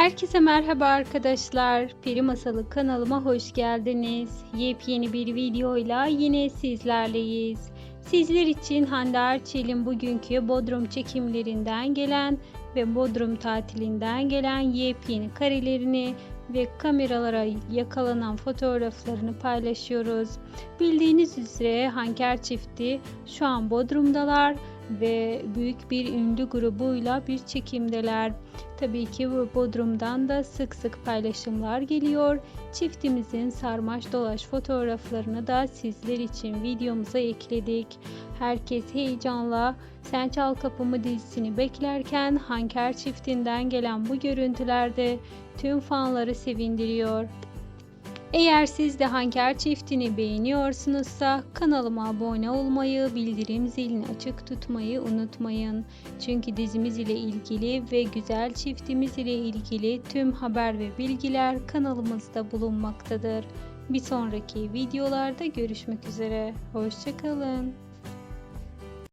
Herkese merhaba arkadaşlar. Peri Masalı kanalıma hoş geldiniz. Yepyeni bir videoyla yine sizlerleyiz. Sizler için Hande Erçel'in bugünkü Bodrum çekimlerinden gelen ve Bodrum tatilinden gelen yepyeni karelerini ve kameralara yakalanan fotoğraflarını paylaşıyoruz. Bildiğiniz üzere Hanker çifti şu an Bodrum'dalar ve büyük bir ünlü grubuyla bir çekimdeler. Tabii ki Bodrum'dan da sık sık paylaşımlar geliyor. Çiftimizin sarmaş dolaş fotoğraflarını da sizler için videomuza ekledik. Herkes heyecanla Sen Çal Kapımı dizisini beklerken Hanker çiftinden gelen bu görüntülerde tüm fanları sevindiriyor. Eğer siz de Hanker çiftini beğeniyorsunuzsa kanalıma abone olmayı, bildirim zilini açık tutmayı unutmayın. Çünkü dizimiz ile ilgili ve güzel çiftimiz ile ilgili tüm haber ve bilgiler kanalımızda bulunmaktadır. Bir sonraki videolarda görüşmek üzere. Hoşçakalın.